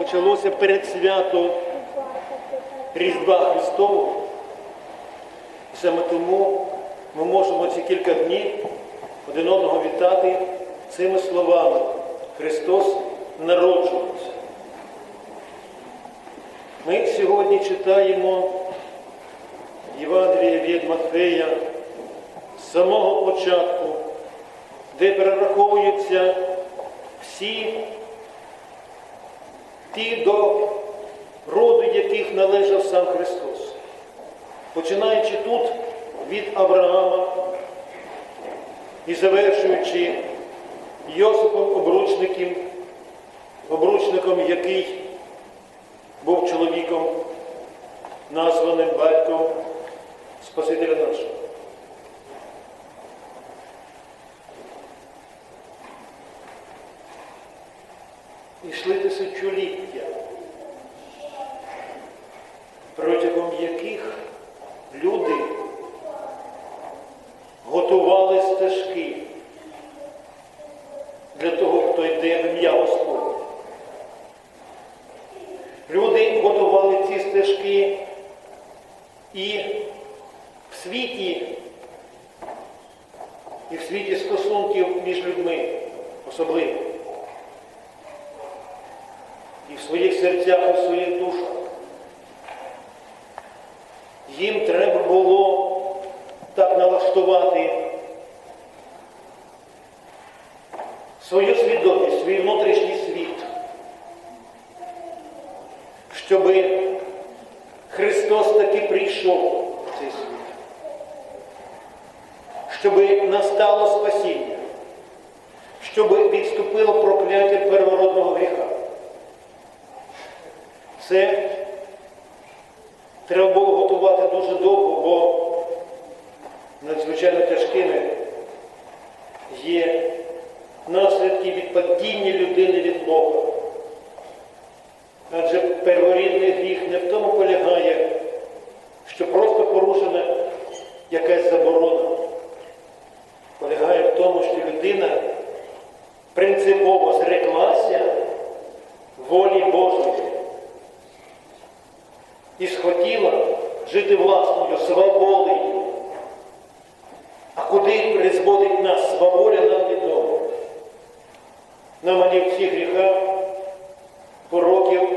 почалося перед свято Різдва Христового. Саме тому ми можемо ці кілька днів один одного вітати цими словами. Христос народжується. Ми сьогодні читаємо Євангеліє від Матфея з самого початку, де перераховуються всі ті, до роду яких належав сам Христос. Починаючи тут від Авраама і завершуючи Йосипом обручником, обручником, який був чоловіком, названим батьком Спасителя нашого. Протягом яких люди готували стежки для того, хто йде в ім'я Господне. Люди готували ці стежки і в світі, і в світі стосунків між людьми особливо. І в своїх серцях, і в своїх душах. Їм треба було так налаштувати свою свідомість, свій внутрішній світ, щоб Христос таки прийшов в цей світ, щоб настало спасіння, щоб відступило прокляття первородного гріха. Це треба було готувати дуже довго, бо надзвичайно тяжкими є наслідки від падіння людини від Бога. Адже перворідний гріх не в тому полягає, що просто порушена якась заборона. Полягає в тому, що людина принципово зреклася волі Божої і схотіла жити власною свободою. А куди призводить нас свобода, нам відомо. В всіх гріхах, пороків.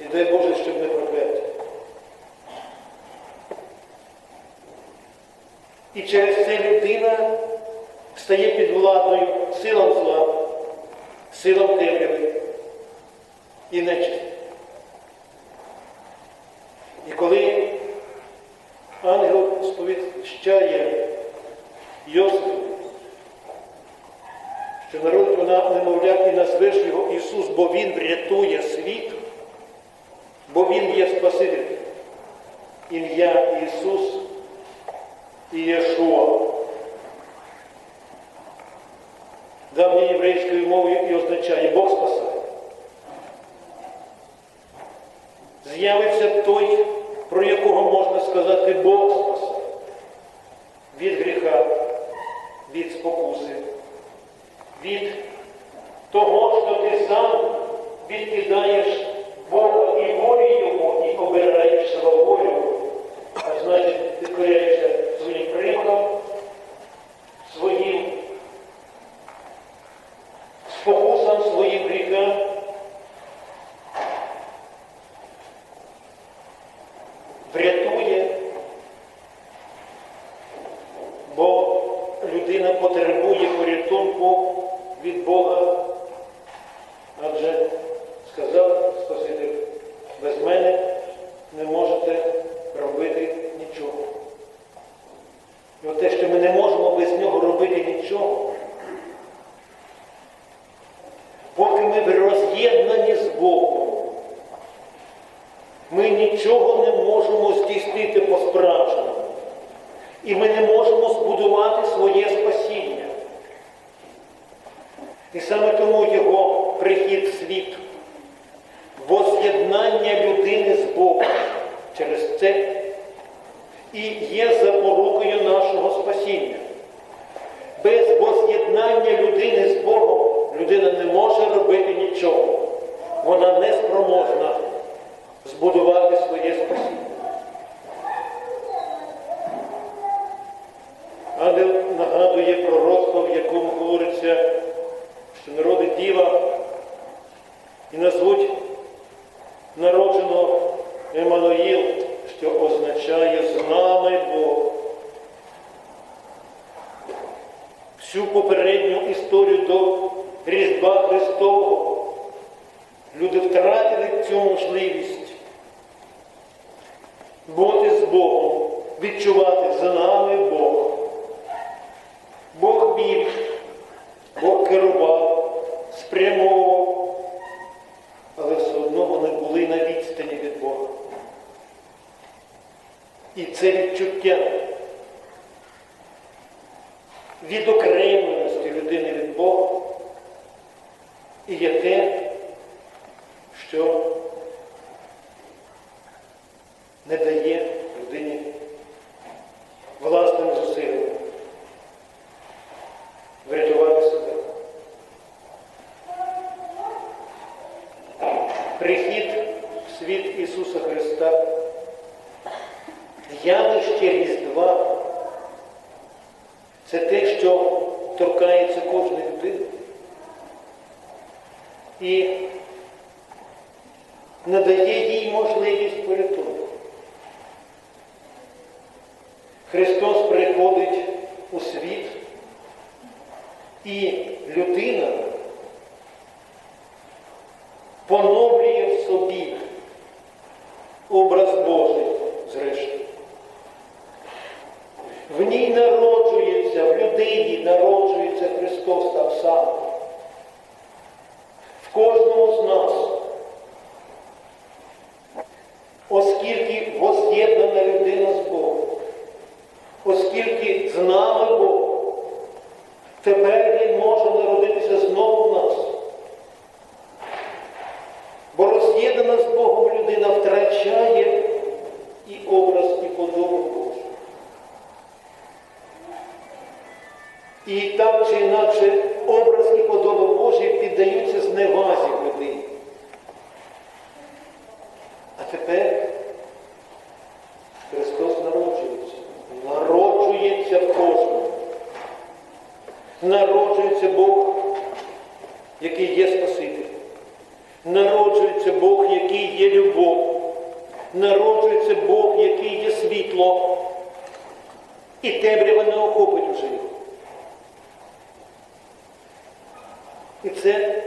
І дай Боже, щоб не прокляти. І через це людина стає під владою силам зла, силам темряви і нечисті. Сповіщає Йосифу, що народ вона немовля і назвеш його Ісус, бо Він врятує світ, бо Він є Спаситель. Ім'я Ісус і Єшуа. Давньою єврейською мовою і означає Бог спасає. З'явиться той, про якого можна сказати Бог спасає. Від гріха, від спокуси, від того, що ти сам відкидаєш Бога і волі Його, і обираєш свою волю, а значить, підкоряєшся своїм прикладом, своїм спокусам, своїм гріхам. Врятує, бо людина потребує порятунку від Бога. Адже сказав Спаситель, без мене не можете робити нічого. І от те, що ми не можемо без нього робити нічого, поки ми роз'єднані з Богом, ми нічого не можемо здійснити по-справжньому. І ми не можемо збудувати своє спасіння. І саме тому його прихід в світ, воз'єднання людини з Богом через це і є запорукою нашого спасіння. Без воз'єднання людини з Богом людина не може робити нічого. Вона не спроможна збудувати своє спасіння. Ангел нагадує пророцтво, в якому говориться, що народить діва і назвуть народженого Еммануїл, що означає з нами Бог. Всю попередню історію до Різдва Христового люди втратили цю можливість бути з Богом, відчувати за нами Бог. Бог вів, Бог керував, спрямовував, але все одно вони були на відстані від Бога. І це відчуття відокремленості людини від Бога і є те, що не дає людині власним зусиллям врятувати себе. Прихід в світ Ісуса Христа, явище Різдва це те, що торкається кожної людини. І надає їй можливість порятунку. Христос приходить у світ, і людина поновлює в собі образ Божий, зрештою. В ній народжується, в людині народжується Христос так само. В кожному з нас. Оскільки воз'єднана людина з Богом, оскільки з нами Бог, тепер Він може народитися знову в нас. Бо роз'єднана з Богом людина втрачає і образ, і подобу Божу. І так чи інакше образ і подоба Божі піддаються зневазі людині. А тепер Христос народжується. Народжується в кожному. Народжується Бог, який є Спаситель. Народжується Бог, який є любов. Народжується Бог, який є світло. І темрява не охопить уже його. І це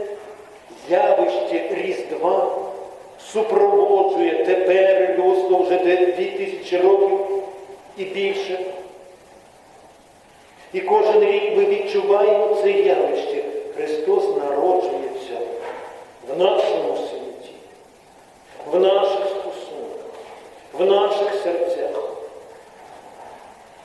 явище Різдва супроводжує тепер людство вже дві тисячі років і більше. І кожен рік ми відчуваємо це явище. Христос народжується в нашому світі, в наших стосунках, в наших серцях.